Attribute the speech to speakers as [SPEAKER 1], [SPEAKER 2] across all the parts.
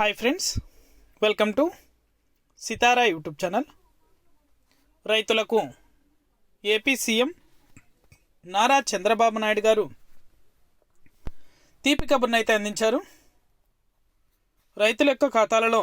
[SPEAKER 1] Hi friends welcome to Sitara YouTube channel రైతులకు AP CM Nara Chandrababu Naidu garu తీపి కబుర్ని అయితే అందించారు. రైతుల యొక్క ఖాతాలలో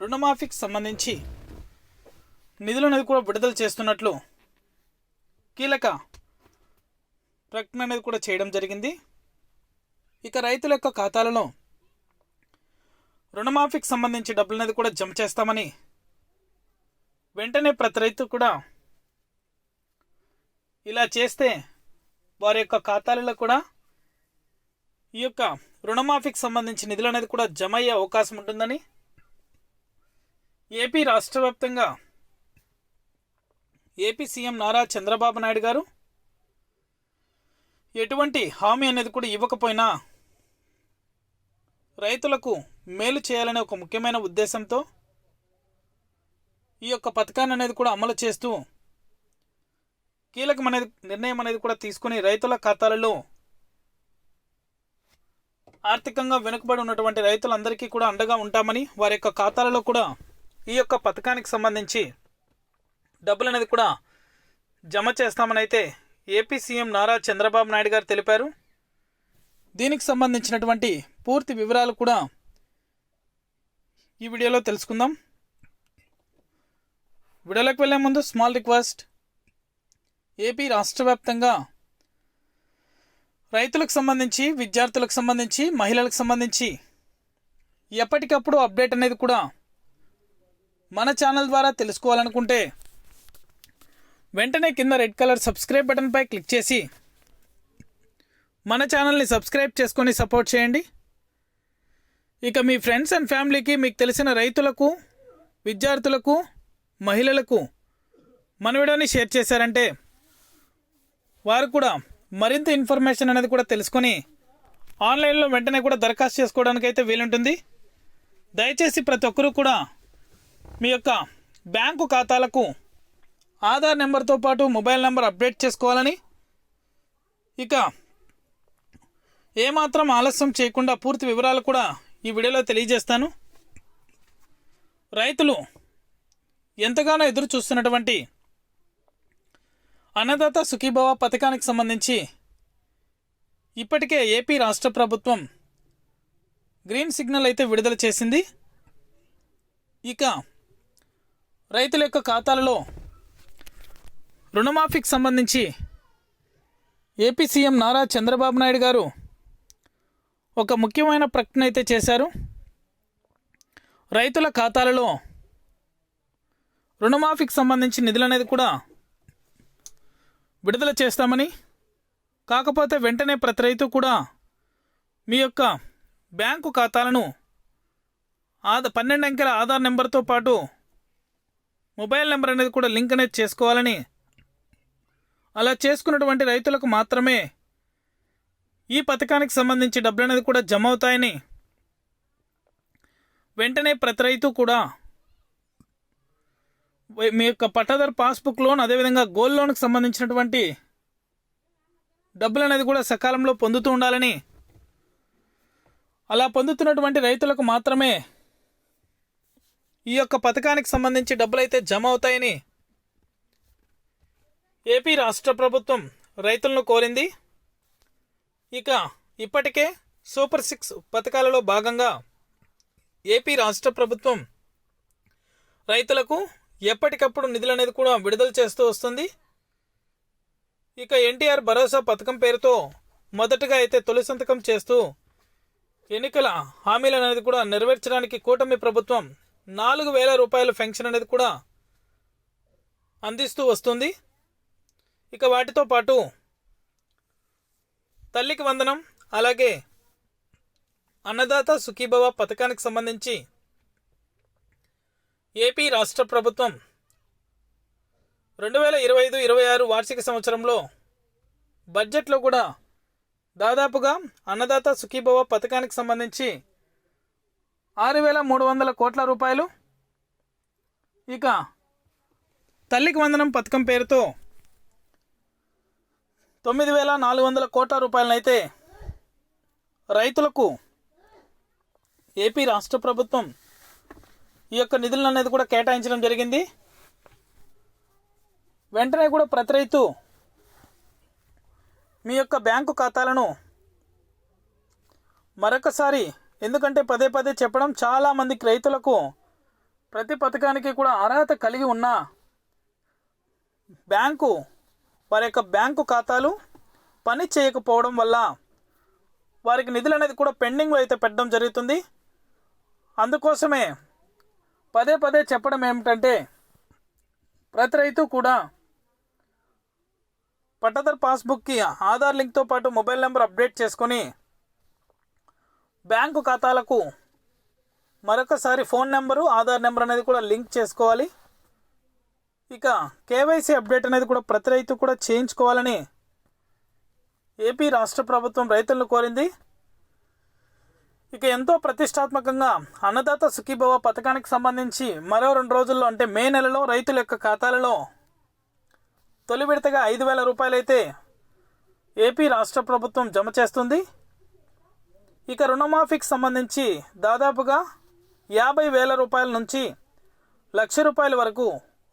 [SPEAKER 1] రుణమాఫీకి సంబంధించి నిధులనేది కూడా విడుదల చేస్తున్నట్లు కీలక ప్రకటన అనేది కూడా చేయడం జరిగింది. ఇక రైతుల యొక్క ఖాతాలలో రుణమాఫీకి సంబంధించి డబ్బులనేది కూడా జమ చేస్తామని వెంటనే ప్రతి రైతు కూడా ఇలా చేస్తే వారి యొక్క ఖాతాలలో కూడా ఈ యొక్క రుణమాఫీకి సంబంధించి నిధులు అనేది కూడా జమ అయ్యే అవకాశం ఉంటుందని ఏపీ రాష్ట్ర వ్యాప్తంగా ఏపీ సీఎం నారా చంద్రబాబు నాయుడు గారు ఎటువంటి హామీ అనేది కూడా ఇవ్వకపోయినా రైతులకు మేలు చేయాలనే ఒక ముఖ్యమైన ఉద్దేశంతో ఈ యొక్క పథకాన్ని అనేది కూడా అమలు చేస్తూ కీలకం అనేది నిర్ణయం అనేది కూడా తీసుకుని రైతుల ఖాతాలలో ఆర్థికంగా వెనుకబడి ఉన్నటువంటి రైతులందరికీ కూడా అండగా ఉంటామని వారి యొక్క ఖాతాలలో కూడా ఈ యొక్క పథకానికి సంబంధించి డబ్బులు అనేది కూడా జమ చేస్తామని అయితే ఏపీ సీఎం నారా చంద్రబాబు నాయుడు గారు తెలిపారు. దీనికి సంబంధించినటువంటి పూర్తి వివరాలు కూడా ఈ వీడియోలో తెలుసుకుందాం. వీడియోలోకి వెళ్ళే ముందు స్మాల్ రిక్వెస్ట్. ఏపీ రాష్ట్ర వ్యాప్తంగా రైతులకు సంబంధించి విద్యార్థులకు సంబంధించి మహిళలకు సంబంధించి ఎప్పటికప్పుడు అప్డేట్ అనేది కూడా మన ఛానల్ ద్వారా తెలుసుకోవాలనుకుంటే వెంటనే కింద రెడ్ కలర్ సబ్స్క్రైబ్ బటన్పై క్లిక్ చేసి మన ఛానల్ని సబ్స్క్రైబ్ చేసుకొని సపోర్ట్ చేయండి. ఇక మీ ఫ్రెండ్స్ అండ్ ఫ్యామిలీకి మీకు తెలిసిన రైతులకు విద్యార్థులకు మహిళలకు మన వీడియోని షేర్ చేశారంటే వారు కూడా మరింత ఇన్ఫర్మేషన్ అనేది కూడా తెలుసుకొని ఆన్లైన్లో వెంటనే కూడా దరఖాస్తు చేసుకోవడానికి అయితే వీలుంటుంది. దయచేసి ప్రతి ఒక్కరూ కూడా మీ యొక్క బ్యాంకు ఖాతాలకు ఆధార్ నెంబర్తో పాటు మొబైల్ నెంబర్ అప్డేట్ చేసుకోవాలని. ఇక ఏమాత్రం ఆలస్యం చేయకుండా పూర్తి వివరాలు కూడా ఈ వీడియోలో తెలియజేస్తాను. రైతులు ఎంతగానో ఎదురు చూస్తున్నటువంటి అన్నదాత సుఖీభవ పథకానికి సంబంధించి ఇప్పటికే ఏపీ రాష్ట్ర ప్రభుత్వం గ్రీన్ సిగ్నల్ అయితే విడుదల చేసింది. ఇక రైతుల యొక్క ఖాతాలలో రుణమాఫీకి సంబంధించి ఏపీ సీఎం నారా చంద్రబాబు నాయుడు గారు ఒక ముఖ్యమైన ప్రకటన అయితే చేశారు. రైతుల ఖాతాలలో రుణమాఫీకి సంబంధించి నిధులు అనేది కూడా విడుదల చేస్తామని కాకపోతే వెంటనే ప్రతి రైతు కూడా మీ యొక్క బ్యాంకు ఖాతాలను ఆధ పన్నెండు అంకెల ఆధార్ నెంబర్తో పాటు మొబైల్ నెంబర్ అనేది కూడా లింక్ అనేది చేసుకోవాలని అలా చేసుకున్నటువంటి రైతులకు మాత్రమే ఈ పథకానికి సంబంధించి డబ్బులు అనేది కూడా జమ అవుతాయని వెంటనే ప్రతి రైతు కూడా మీ యొక్క పట్టాదారు పాస్బుక్ లోన్ అదేవిధంగా గోల్డ్ లోన్కి సంబంధించినటువంటి డబ్బులు అనేది కూడా సకాలంలో పొందుతూ ఉండాలని. అలా పొందుతున్నటువంటి రైతులకు మాత్రమే ఈ యొక్క పథకానికి సంబంధించి డబ్బులు అయితే జమ అవుతాయని ఏపీ రాష్ట్ర ప్రభుత్వం రైతులను కోరింది. ఇక ఇప్పటికే సూపర్ సిక్స్ పథకాలలో భాగంగా ఏపీ రాష్ట్ర ప్రభుత్వం రైతులకు ఎప్పటికప్పుడు నిధులు అనేది కూడా విడుదల చేస్తూ వస్తుంది. ఇక ఎన్టీఆర్ భరోసా పథకం పేరుతో మొదటగా అయితే తొలి సంతకం చేస్తూ ఎన్నికల హామీలు అనేది కూడా నెరవేర్చడానికి కూటమి ప్రభుత్వం నాలుగు వేల రూపాయల పెన్షన్ అనేది కూడా అందిస్తూ వస్తుంది. ఇక వాటితో పాటు తల్లికి వందనం అలాగే అన్నదాత సుఖీభవ పథకానికి సంబంధించి ఏపీ రాష్ట్ర ప్రభుత్వం రెండు వేల ఇరవై ఐదు ఇరవై ఆరు వార్షిక సంవత్సరంలో బడ్జెట్లో కూడా దాదాపుగా అన్నదాత సుఖీభవ పథకానికి సంబంధించి ఆరు వేల మూడు వందల కోట్ల రూపాయలు. ఇక తల్లికి వందనం పథకం పేరుతో తొమ్మిది వేల నాలుగు వందల కోట్ల రూపాయలనైతే రైతులకు ఏపీ రాష్ట్ర ప్రభుత్వం ఈ యొక్క నిధులను అనేది కూడా కేటాయించడం జరిగింది. వెంటనే కూడా ప్రతి రైతు మీ యొక్క బ్యాంకు ఖాతాలను మరొకసారి ఎందుకంటే పదే పదే చెప్పడం చాలామందికి రైతులకు ప్రతి పథకానికి కూడా అర్హత కలిగి ఉన్న బ్యాంకు వారి యొక్క బ్యాంకు ఖాతాలు పని చేయకపోవడం వల్ల వారికి నిధులు అనేది కూడా పెండింగ్లో అయితే పెట్టడం జరుగుతుంది. అందుకోసమే పదే పదే చెప్పడం ఏమిటంటే ప్రతి రైతు కూడా పట్టదర్ పాస్బుక్కి ఆధార్ లింక్తో పాటు మొబైల్ నెంబర్ అప్డేట్ చేసుకొని బ్యాంకు ఖాతాలకు మరొకసారి ఫోన్ నెంబరు ఆధార్ నెంబర్ అనేది కూడా లింక్ చేసుకోవాలి. ఇక కేవైసీ అప్డేట్ అనేది కూడా ప్రతి రైతు కూడా చేయించుకోవాలని ఏపీ రాష్ట్ర ప్రభుత్వం రైతులను కోరింది. ఇక ఎంతో ప్రతిష్టాత్మకంగా అన్నదాత సుఖీభవ పథకానికి సంబంధించి మరో రెండు రోజుల్లో అంటే మే నెలలో రైతుల యొక్క ఖాతాలలో తొలి విడతగా ఐదు వేల రూపాయలైతే ఏపీ రాష్ట్ర ప్రభుత్వం జమ చేస్తుంది. ఇక రుణమాఫీకి సంబంధించి దాదాపుగా యాభై వేల రూపాయల నుంచి లక్ష రూపాయల వరకు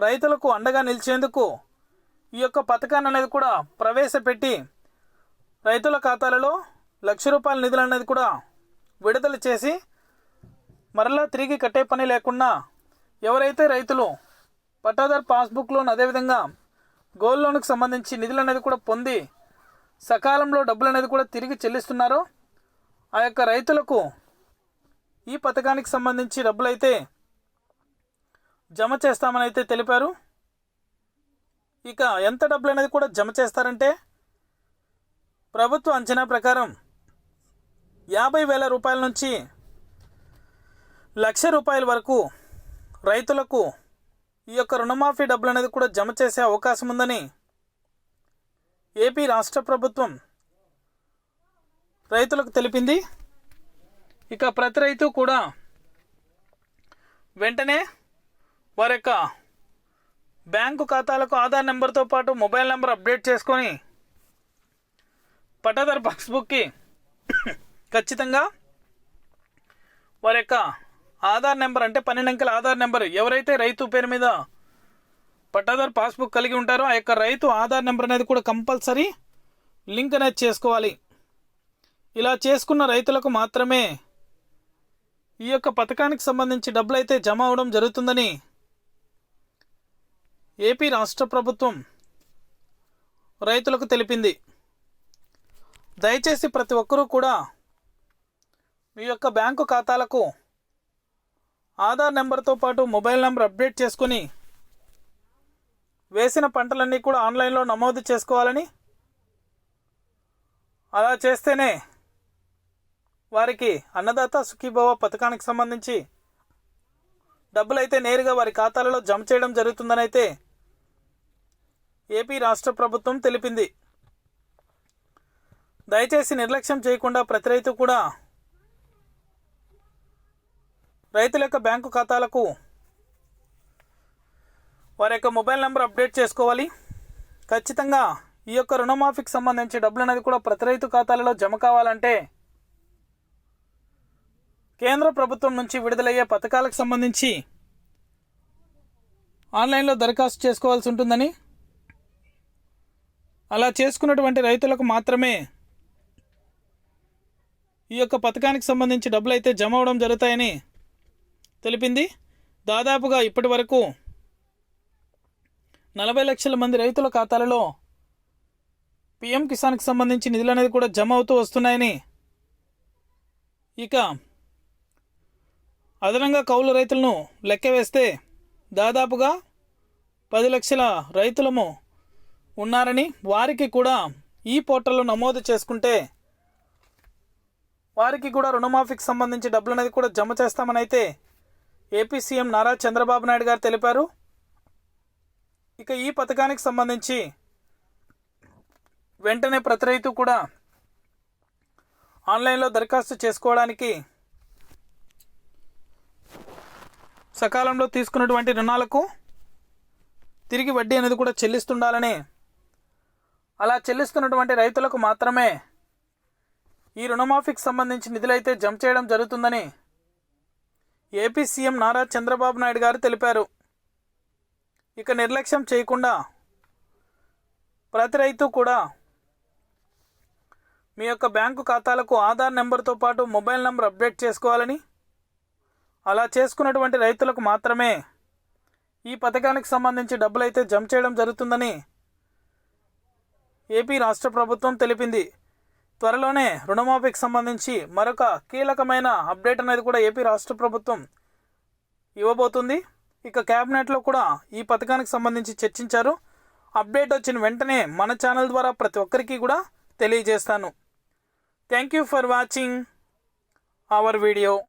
[SPEAKER 1] రైతులకు అండగా నిలిచేందుకు ఈ యొక్క పథకాన్ని అనేది కూడా ప్రవేశపెట్టి రైతుల ఖాతాలలో లక్ష రూపాయల నిధులు అనేది కూడా విడుదల చేసి మరలా తిరిగి కట్టే పని లేకుండా ఎవరైతే రైతులు పట్టాదారు పాస్బుక్ లోన్ అదేవిధంగా గోల్డ్ లోన్కి సంబంధించి నిధులు అనేది కూడా పొంది సకాలంలో డబ్బులు అనేది కూడా తిరిగి చెల్లిస్తున్నారో ఆ యొక్క రైతులకు ఈ పథకానికి సంబంధించి డబ్బులైతే జమ చేస్తామని అయితే తెలిపారు. ఇక ఎంత డబ్బులు అనేది కూడా జమ చేస్తారంటే ప్రభుత్వ అంచనా ప్రకారం యాభై వేల రూపాయల నుంచి లక్ష రూపాయల వరకు రైతులకు ఈ యొక్క రుణమాఫీ డబ్బులు అనేది కూడా జమ చేసే అవకాశం ఉందని ఏపీ రాష్ట్ర ప్రభుత్వం రైతులకు తెలిపింది. ఇక ప్రతి రైతు కూడా వెంటనే వారి యొక్క బ్యాంకు ఖాతాలకు ఆధార్ నెంబర్తో పాటు మొబైల్ నెంబర్ అప్డేట్ చేసుకొని పట్టాదారు పాస్బుక్కి ఖచ్చితంగా వారి యొక్క ఆధార్ నెంబర్ అంటే పన్నెండు అంకెల ఆధార్ నెంబర్ ఎవరైతే రైతు పేరు మీద పట్టాదారు పాస్బుక్ కలిగి ఉంటారో ఆ యొక్క రైతు ఆధార్ నెంబర్ అనేది కూడా కంపల్సరీ లింక్ అనేది చేసుకోవాలి. ఇలా చేసుకున్న రైతులకు మాత్రమే ఈ యొక్క పథకానికి సంబంధించి డబ్బులు అయితే జమ అవడం జరుగుతుందని ఏపీ రాష్ట్ర ప్రభుత్వం రైతులకు తెలిపింది. దయచేసి ప్రతి ఒక్కరూ కూడా మీ యొక్క బ్యాంకు ఖాతాలకు ఆధార్ నెంబర్తో పాటు మొబైల్ నెంబర్ అప్డేట్ చేసుకుని వేసిన పంటలన్నీ కూడా ఆన్లైన్లో నమోదు చేసుకోవాలని అలా చేస్తేనే వారికి అన్నదాత సుఖీభవ పథకానికి సంబంధించి డబ్బులైతే నేరుగా వారి ఖాతాలలో జమ చేయడం జరుగుతుందని అయితే ఏపీ రాష్ట్ర ప్రభుత్వం తెలిపింది. దయచేసి నిర్లక్ష్యం చేయకుండా ప్రతి రైతు కూడా రైతుల యొక్క బ్యాంకు ఖాతాలకు వారి యొక్క మొబైల్ నెంబర్ అప్డేట్ చేసుకోవాలి. ఖచ్చితంగా ఈ యొక్క రుణమాఫీకి సంబంధించి డబ్బులు అనేది కూడా ప్రతి రైతు ఖాతాలలో జమ కావాలంటే కేంద్ర ప్రభుత్వం నుంచి విడుదలయ్యే పథకాలకు సంబంధించి ఆన్లైన్లో దరఖాస్తు చేసుకోవాల్సి ఉంటుందని అలా చేసుకున్నటువంటి రైతులకు మాత్రమే ఈ యొక్క పథకానికి సంబంధించి డబ్బులు అయితే జమ అవడం జరుగుతాయని తెలిపింది. దాదాపుగా ఇప్పటి వరకు నలభై లక్షల మంది రైతుల ఖాతాలలో పిఎం కిసాన్కి సంబంధించి నిధులు అనేది కూడా జమ అవుతూ వస్తున్నాయని ఇక అదనంగా కౌలు రైతులను లెక్క వేస్తే దాదాపుగా పది లక్షల రైతులము ఉన్నారని వారికి కూడా ఈ పోర్టల్లో నమోదు చేసుకుంటే వారికి కూడా రుణమాఫీకి సంబంధించి డబ్బులు అనేది కూడా జమ చేస్తామని అయితే ఏపీ సీఎం నారా చంద్రబాబు నాయుడు గారు తెలిపారు. ఇక ఈ పథకానికి సంబంధించి వెంటనే ప్రతి రైతు కూడా ఆన్లైన్లో దరఖాస్తు చేసుకోవడానికి సకాలంలో తీసుకున్నటువంటి రుణాలకు తిరిగి వడ్డీ అనేది కూడా చెల్లిస్తుండాలని అలా చెల్లిస్తున్నటువంటి రైతులకు మాత్రమే ఈ రుణమాఫీకి సంబంధించి నిధులైతే జమ చేయడం జరుగుతుందని ఏపీ సీఎం నారా చంద్రబాబు నాయుడు గారు తెలిపారు. ఇక నిర్లక్ష్యం చేయకుండా ప్రతి రైతు కూడా మీ యొక్క బ్యాంకు ఖాతాలకు ఆధార్ నెంబర్తో పాటు మొబైల్ నెంబర్ అప్డేట్ చేసుకోవాలని అలా చేసుకున్నటువంటి రైతులకు మాత్రమే ఈ పథకానికి సంబంధించి డబ్బులైతే జమ చేయడం జరుగుతుందని ఏపీ రాష్ట్ర ప్రభుత్వం తెలిపింది. త్వరలోనే రుణమాఫీకి సంబంధించి మరొక కీలకమైన అప్డేట్ అనేది కూడా ఏపీ రాష్ట్ర ప్రభుత్వం ఇవ్వబోతుంది. ఇక క్యాబినెట్లో కూడా ఈ పథకానికి సంబంధించి చర్చించారు. అప్డేట్ వచ్చిన వెంటనే మన ఛానల్ ద్వారా ప్రతి ఒక్కరికి కూడా తెలియజేస్తాను. Thank you for watching our video.